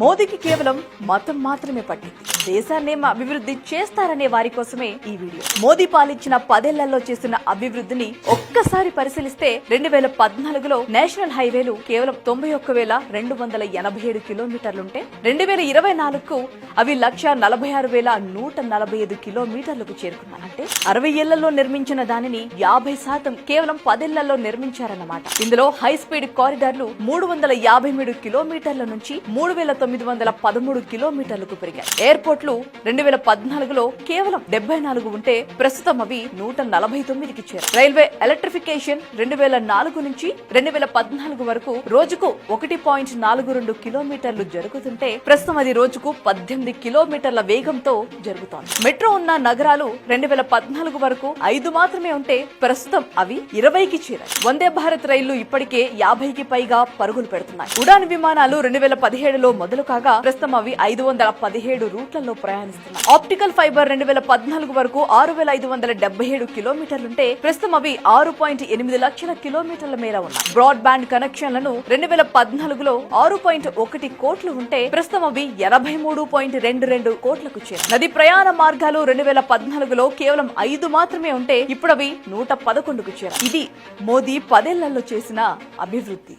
మోదీకి కేవలం మతం మాత్రమే పట్టింది. దేశాన్నే అభివృద్ధి చేస్తారనే వారి కోసమే ఈ వీడియో. మోదీ పాలించిన పదేళ్ళలో చేసిన అభివృద్ధిని ఒక్కసారి పరిశీలిస్తే రెండు వేల పద్నాలుగులో నేషనల్ హైవేలు కేవలం తొంభై ఒక్క వేల రెండు వందల ఎనభై ఏడు కిలోమీటర్లుంటే రెండు వేల ఇరవై నాలుగుకు అవి లక్ష నలభై ఆరు వేల నూట నలభై ఐదు కిలోమీటర్లకు చేరుకున్నాయి. అంటే అరవై ఏళ్ళలో నిర్మించిన దానిని యాభై శాతం కేవలం పదేళ్ళలో నిర్మించారన్నమాట. ఇందులో హై స్పీడ్ కారిడార్లు మూడు వందల యాభై మూడు కిలోమీటర్ల నుంచి మూడు వేల తొమ్మిది వందల పదమూడు కిలోమీటర్లకు పెరిగాయి. ఎయిర్పోర్ట్లు రెండు వేల పద్నాలుగులో కేవలం డెబ్బై నాలుగు ఉంటే ప్రస్తుతం అవి నూట నలభై తొమ్మిదికి చేరు రైల్వే ఎలక్ట్రిఫికేషన్ రెండు వేల నాలుగు నుంచి రెండు వేల పద్నాలుగు వరకు రోజుకు ఒకటి పాయింట్ నాలుగు రెండు కిలోమీటర్లు జరుగుతుంటే ప్రస్తుతం అది రోజుకు పద్దెనిమిది కిలోమీటర్ల వేగంతో జరుగుతోంది. మెట్రో ఉన్న నగరాలు రెండు వేల పద్నాలుగు వరకు ఐదు మాత్రమే ఉంటే ప్రస్తుతం అవి ఇరవైకి చేరాయి. వందే భారత్ రైళ్ళు ఇప్పటికే యాభైకి పైగా పరుగులు పెడుతున్నాయి. ఉడాన్ విమానాలు రెండు వేల పదిహేడులో మొదలు కాగా ప్రస్తుతం అవి ఐదు వందల పదిహేడు రూట్లలో ప్రయాణిస్తున్నాయి. ఆప్టికల్ ఫైబర్ రెండు వేల పద్నాలుగు వరకు ఆరు వేల ఐదు వందల డెబ్బై ఏడు కిలోమీటర్లుంటే ప్రస్తుతం అవి ఆరు పాయింట్ ఎనిమిది లక్షల కిలోమీటర్ల మేర ఉన్నాయి. బ్రాడ్ బ్యాండ్ కనెక్షన్లను రెండు వేల పద్నాలుగులో ఆరు పాయింట్ ఒకటి కోట్లు ఉంటే ప్రస్తుతం అవి ఎనభై మూడు పాయింట్ రెండు రెండు కోట్లకు చేరాయి నది ప్రయాణ మార్గాలు రెండు వేల పద్నాలుగులో కేవలం ఐదు మాత్రమే ఉంటే ఇప్పుడు అవి నూట పదకొండుకు చేరాయి. ఇది మోదీ పదేళ్ళలో చేసిన అభివృద్ధి.